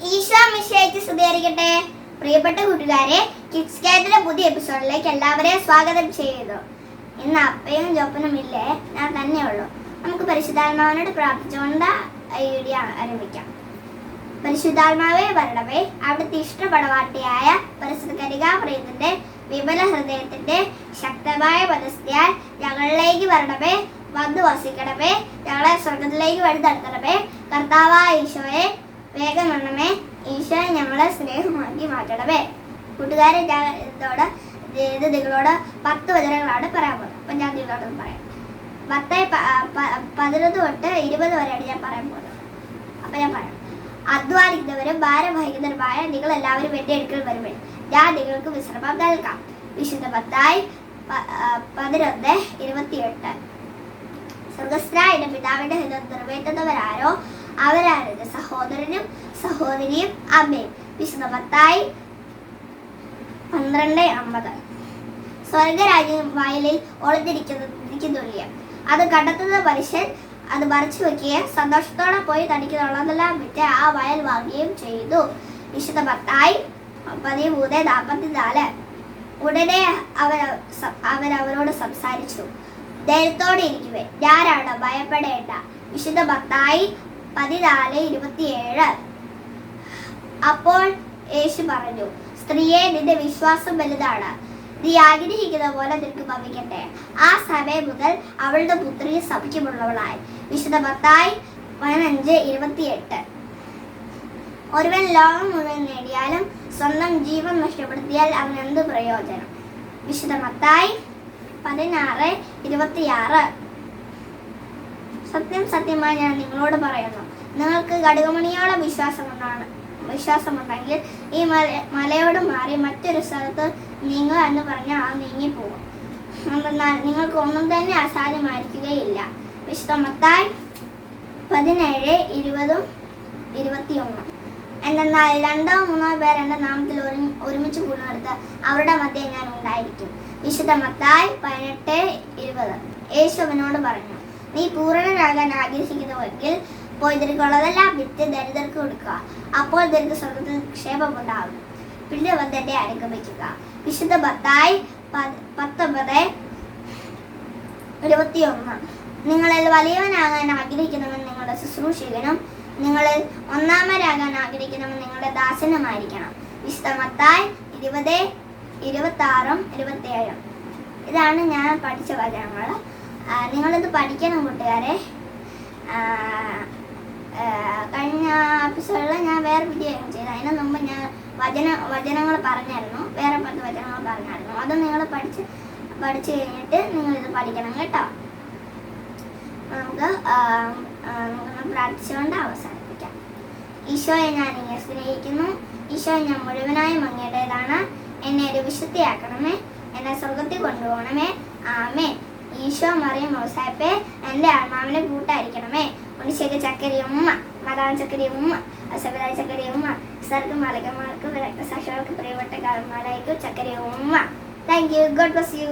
ഈശോ പ്രിയപ്പെട്ട കൂട്ടുകാരെ കിഡ്സ് കാറ്റിലെ പുതിയ എപ്പിസോഡിലേക്ക് എല്ലാവരെയും സ്വാഗതം ചെയ്യുന്നു. ഇന്ന് അപ്പയും ജോപ്പനും ഇല്ലേ? ഞാൻ തന്നെ നമുക്ക് പരിശുദ്ധാത്മാവിനോട് പ്രാർത്ഥിച്ചുകൊണ്ട് ഐഡിയ ആരംഭിക്കാം. പരിശുദ്ധാത്മാവേ വരണമേ. അവിടുത്തെ ഇഷ്ടപടവാട്ടിയായ പരിസരകരികാപ്രിയത്തിന്റെ കനികാപ്രിയത്തിന്റെ വിമല ഹൃദയത്തിന്റെ ശക്തമായ പദസ്ഥയാൽ ഞങ്ങളിലേക്ക് വരണമേ. വന്നു വസിക്കണമേ ഞങ്ങളെ സ്വർഗത്തിലേക്ക് വഴി തടുത്തണമേ കർത്താവായ ഈശോയെ വേഗം വണ്ണമേ ഈശോ ഞങ്ങളെ സ്നേഹമാക്കി മാറ്റണമേ. കൂട്ടുകാരെ ഞാൻ ഇതോടെ ഇത് നിങ്ങളോട് പത്ത് വചനങ്ങളാണ് പറയാൻ പോകുന്നത്. അപ്പം ഞാൻ നിങ്ങളോട് പറയാം. പത്ത് പതിനൊന്ന് തൊട്ട് ഇരുപത് വരെയാണ് ഞാൻ പറയാൻ പോകുന്നത്. അപ്പം ഞാൻ പറയാം. അധ്വാനിക്കുന്നവരും ഭാരം വഹിക്കുന്നവരുമായ നിങ്ങൾ എല്ലാവരും എന്റെ അടുക്കൽ വരുമ്പോൾ ഞാൻ നിങ്ങൾക്ക് വിശ്രമം നൽകാം. വിശുദ്ധ പത്തായി പതിനൊന്ന് ഇരുപത്തിയെട്ട്. സ്വർഗസ്ഥനായ എന്റെ പിതാവിന്റെ ഹിതം നിറവേറ്റുന്നവരാരോ അവരാണ് സഹോദരനും സഹോദരിയും അമ്മയും. വിശുദ്ധ പത്തായി പന്ത്രണ്ട് അമ്പത്. സ്വർഗരാജ്യം വയലിൽ ഒളിഞ്ഞിരിക്കുന്നില്ല അത് കണ്ടെത്തുന്ന മനുഷ്യൻ അത് മറിച്ചു വെക്കുകയും സന്തോഷത്തോടെ പോയി തനിക്കുള്ളതെല്ലാം വിറ്റ് ആ വയൽ വാങ്ങുകയും ചെയ്തു. വിശുദ്ധ പത്തായി പതിമൂന്ന് നാൽപ്പത്തിനാല്. ഉടനെ അവർ അവൻ അവരോട് സംസാരിച്ചു. ധൈര്യത്തോടെ ഇരിക്കുവേ ഞാനാണ് ഭയപ്പെടേണ്ട. വിശുദ്ധ പത്തായി പതിനാല് ഇരുപത്തിയേഴ്. അപ്പോൾ യേശു പറഞ്ഞു സ്ത്രീയെ നിന്റെ വിശ്വാസം വലുതാണ്. നീ ആഗ്രഹിക്കുന്ന പോലെ നിനക്ക് ഭവിക്കട്ടെ. ആ സമയം മുതൽ അവളുടെ പുത്രി സഭിക്കുമുള്ളവളായി വിശുദ്ധ പത്തായി പതിനഞ്ച് ഇരുപത്തിയെട്ട്. ഒരുവൻ ലോകം മുഴുവൻ നേടിയാലും സ്വന്തം ജീവൻ നഷ്ടപ്പെടുത്തിയാൽ അവൻ എന്ത് പ്രയോജനം? വിശുദ്ധ മത്തായി പതിനാറ് ഇരുപത്തിയാറ്. സത്യം സത്യമായി ഞാൻ നിങ്ങളോട് പറയുന്നു. നിങ്ങൾക്ക് കടുകുമണിയോളം വിശ്വാസമുണ്ടാണ് വിശ്വാസമുണ്ടെങ്കിൽ ഈ മല മലയോട് മാറി മറ്റൊരു സ്ഥലത്ത് നീങ്ങുക എന്ന് പറഞ്ഞാൽ ആ നീങ്ങിപ്പോകും എന്തെന്നാൽ നിങ്ങൾക്ക് ഒന്നും തന്നെ അസാധ്യമായിരിക്കുകയില്ല. വിശുദ്ധമത്തായി പതിനേഴ് ഇരുപതും ഇരുപത്തിയൊന്നും. എന്തെന്നാൽ രണ്ടോ മൂന്നോ പേർ എന്റെ നാമത്തിൽ ഒരു ഒരുമിച്ച് കൂടുന്നിടത്ത് അവരുടെ മധ്യേ ഞാൻ ഉണ്ടായിരിക്കും. വിശുദ്ധമത്തായി പതിനെട്ട് ഇരുപത്. യേശുവിനോട് പറഞ്ഞു നീ പൂർണനാകാൻ ആഗ്രഹിക്കുന്നുവെങ്കിൽ പോയി നിനക്കുള്ളതെല്ലാം വിറ്റ് ദരിദ്രർക്ക് കൊടുക്കുക. അപ്പോൾ നിനക്ക് സ്വർഗത്തിൽ ക്ഷേമമുണ്ടാകും പിന്നെ വന്ന് എന്നെ അനുഗമിക്കുക. വിശുദ്ധ മത്തായി പത്തൊമ്പത് പത്തൊമ്പത് ഇരുപത്തിയൊന്ന്. നിങ്ങളിൽ വലിയവനാകാൻ ആഗ്രഹിക്കുന്നവൻ നിങ്ങളുടെ ശുശ്രൂഷകനും നിങ്ങളിൽ ഒന്നാമരാകാൻ ആഗ്രഹിക്കുന്നവൻ നിങ്ങളുടെ ദാസനുമായിരിക്കണം. വിശുദ്ധമത്തായി ഇരുപത് ഇരുപത്തി ആറും ഇരുപത്തിയേഴും ഇതാണ് ഞാൻ പഠിച്ച വചനങ്ങൾ. നിങ്ങളിത് പഠിക്കണം കൂട്ടുകാരെ. കഴിഞ്ഞ എപ്പിസോഡിൽ ഞാൻ വേറെ വീഡിയോ ചെയ്തു. അതിന് മുമ്പ് ഞാൻ വചന വചനങ്ങൾ പറഞ്ഞായിരുന്നു. വേറെ പത്ത് വചനങ്ങൾ പറഞ്ഞായിരുന്നു. അത് നിങ്ങൾ പഠിച്ച് പഠിച്ചു കഴിഞ്ഞിട്ട് നിങ്ങളിത് പഠിക്കണം കേട്ടോ. നമുക്ക് നമുക്കൊന്ന് പ്രാർത്ഥിച്ചുകൊണ്ട് അവസാനിപ്പിക്കാം. ഈശോയെ ഞാൻ ഇങ്ങനെ സ്നേഹിക്കുന്നു. ഈശോയെ ഞാൻ മുഴുവനായും അങ്ങയുടേതാണ്. എന്നെ ഒരു വിശുദ്ധിയാക്കണമേ. എന്നെ സ്വർഗത്തിൽ കൊണ്ടുപോകണമേ. ആമേ ഈശോ മറിയം മൗസാപ്പെ എന്റെ ആത്മാവിനെ കൂട്ടായിരിക്കണമേ. ഉണ്ണിശേഖ ചക്കരിയമ്മ മതാൻ ചക്കരിയമ്മ അസബരായ ചക്കരിയമ്മ സ്ഥലത്ത് മലകന്മാർക്ക് രക്തസാക്ഷികൾക്ക് പ്രിയപ്പെട്ട കാലന്മാരായിരിക്കും ചക്കരിയമ്മ thank you God bless you